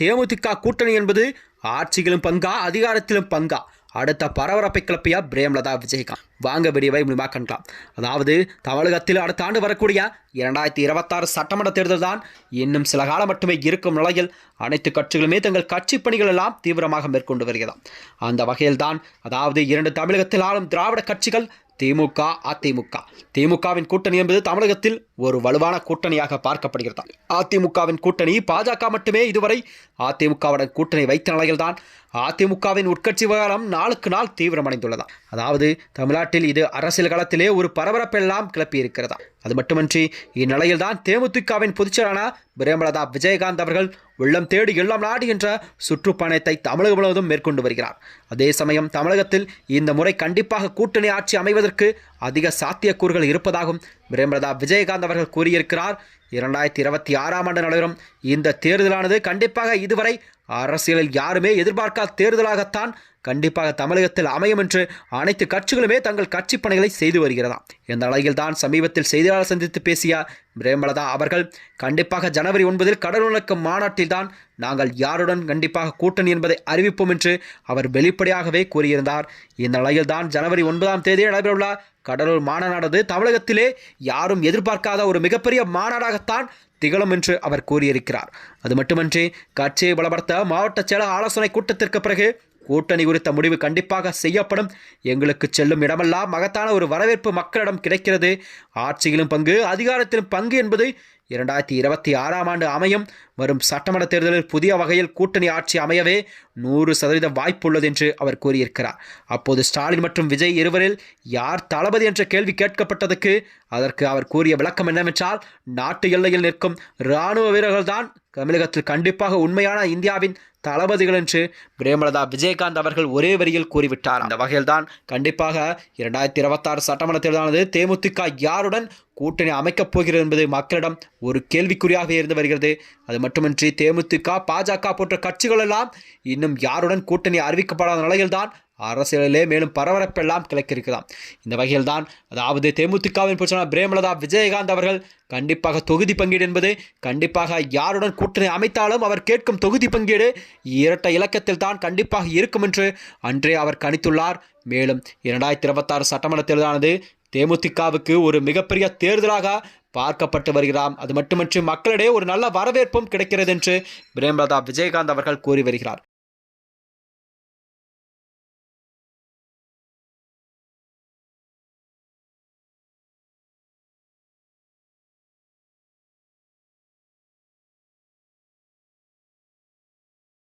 தேமுதிக கூட்டணி என்பது ஆட்சியிலும் பங்கா அதிகாரத்திலும் பங்கா. அடுத்த பரபரப்பை கிளப்பியா பிரேமலதா விஜயகாந்த். வாங்க வெடிவை முடிவாக கண்கலாம் அதாவது தமிழகத்தில் அடுத்த ஆண்டு வரக்கூடிய இரண்டாயிரத்தி இருபத்தாறு சட்டமன்ற தேர்தல் தான் இன்னும் சில காலம் மட்டுமே இருக்கும் நிலையில் அனைத்து கட்சிகளுமே தங்கள் கட்சி பணிகள் எல்லாம் தீவிரமாக மேற்கொண்டு வருகிறதாம். அந்த வகையில்தான் அதாவது இரண்டு தமிழகத்தில் ஆளும் திராவிட கட்சிகள் திமுக அதிமுக. திமுகவின் கூட்டணி என்பது தமிழகத்தில் ஒரு வலுவான கூட்டணியாக பார்க்கப்படுகிறது அதிமுகவின் கூட்டணி பாஜக மட்டுமே இதுவரை அதிமுகவுடன் கூட்டணி வைத்த நிலையில்தான். அதிமுகவின் உட்கட்சி விவகாரம் நாளுக்கு நாள் தீவிரமடைந்துள்ளதா அதாவது தமிழ்நாட்டில் இது அரசியல் காலத்திலே ஒரு பரபரப்பெல்லாம் கிளப்பி இருக்கிறதா அது மட்டுமின்றி இந்நிலையில்தான் தேமுதிகவின் பொதுச்செயலாளர் பிரேமலதா விஜயகாந்த் அவர்கள் உள்ளம் தேடி எல்லாம் நாடு என்ற சுற்றுப்பயணத்தை தமிழகம் முழுவதும் மேற்கொண்டு வருகிறார். அதே சமயம் தமிழகத்தில் இந்த முறை கண்டிப்பாக கூட்டணி ஆட்சி அமைவதற்கு அதிக சாத்தியக்கூறுகள் இருப்பதாகவும் பிரேமலதா விஜயகாந்த் அவர்கள் கூறியிருக்கிறார். இரண்டாயிரத்தி இருபத்தி ஆறாம் ஆண்டு நடைபெறும் இந்த தேர்தலானது கண்டிப்பாக இதுவரை அரசியலில் யாருமே எதிர்பார்க்காத தேர்தலாகத்தான் கண்டிப்பாக தமிழகத்தில் அமையும் என்று அனைத்து கட்சிகளுமே தங்கள் கட்சி பணிகளை செய்து வருகிறதா? இந்த நிலையில்தான் சமீபத்தில் செய்தியாளர் சந்தித்து பேசிய பிரேமலதா அவர்கள் கண்டிப்பாக ஜனவரி ஒன்பதில் கடலுணக்கு மாநாட்டில் தான் நாங்கள் யாருடன் கண்டிப்பாக கூட்டணி என்பதை அறிவிப்போம் என்று அவர் வெளிப்படையாகவே கூறியிருந்தார். இந்த நிலையில் தான் ஜனவரி ஒன்பதாம் தேதி நடைபெறவுள்ள கடலூர் மாநாடானது தமிழகத்திலே யாரும் எதிர்பார்க்காத ஒரு மிகப்பெரிய மாநாடாகத்தான் திகழும் என்று அவர் கூறியிருக்கிறார். அது மட்டுமன்றி கட்சியை பலப்படுத்த மாவட்ட செயலக ஆலோசனை கூட்டத்திற்கு பிறகு கூட்டணி குறித்த முடிவு கண்டிப்பாக செய்யப்படும். எங்களுக்கு செல்லும் இடமெல்லாம் மகத்தான ஒரு வரவேற்பு மக்களிடம் கிடைக்கிறது. ஆட்சியிலும் பங்கு அதிகாரத்திலும் பங்கு என்பது இரண்டாயிரத்தி இருபத்தி ஆறாம் ஆண்டு அமையும். வரும் சட்டமன்ற தேர்தலில் புதிய வகையில் கூட்டணி ஆட்சி அமையவே நூறு சதவீத வாய்ப்புள்ளது என்று அவர் கூறியிருக்கிறார். அப்போது ஸ்டாலின் மற்றும் விஜய் இருவரில் யார் தளபதி என்ற கேள்வி கேட்கப்பட்டதுக்கு அதற்கு அவர் கூறிய விளக்கம் என்னவென்றால் நாட்டு எல்லையில் நிற்கும் இராணுவ வீரர்கள்தான் தமிழகத்தில் கண்டிப்பாக உண்மையான இந்தியாவின் தளபதிகள் என்று பிரேமலதா விஜயகாந்த் அவர்கள் ஒரே வரியில் கூறிவிட்டார். அந்த வகையில்தான் கண்டிப்பாக இரண்டாயிரத்தி இருபத்தாறு சட்டமன்ற தேர்தலானது தேமுதிக யாருடன் கூட்டணி அமைக்கப் போகிறது என்பது மக்களிடம் ஒரு கேள்விக்குறியாக இருந்து வருகிறது. அது மட்டுமின்றி தேமுதிக பாஜக போன்ற கட்சிகள் எல்லாம் இன்னும் யாருடன் கூட்டணி அறிவிக்கப்படாத நிலையில்தான் அரசியலிலே மேலும் பரபரப்பெல்லாம் கிளக்கியிருக்கலாம் இந்த வகையில்தான் அதாவது தேமுதிகவின் பிரச்சனை பிரேமலதா விஜயகாந்த் அவர்கள் கண்டிப்பாக தொகுதி பங்கீடு என்பது கண்டிப்பாக யாருடன் கூட்டணி அமைத்தாலும் அவர் கேட்கும் தொகுதி பங்கீடு இரட்டை இலக்கத்தில் தான் கண்டிப்பாக இருக்கும் என்று அன்றே அவர் கணித்துள்ளார். மேலும் இரண்டாயிரத்தி இருபத்தாறு சட்டமன்ற தேர்தலானது தேமுதிகவுக்கு ஒரு மிகப்பெரிய தேர்தலாக பார்க்கப்பட்டு வருகிறார் அது மட்டுமின்றி மக்களிடையே ஒரு நல்ல வரவேற்பும் கிடைக்கிறது என்று பிரேமலதா விஜயகாந்த் அவர்கள் கூறி வருகிறார்.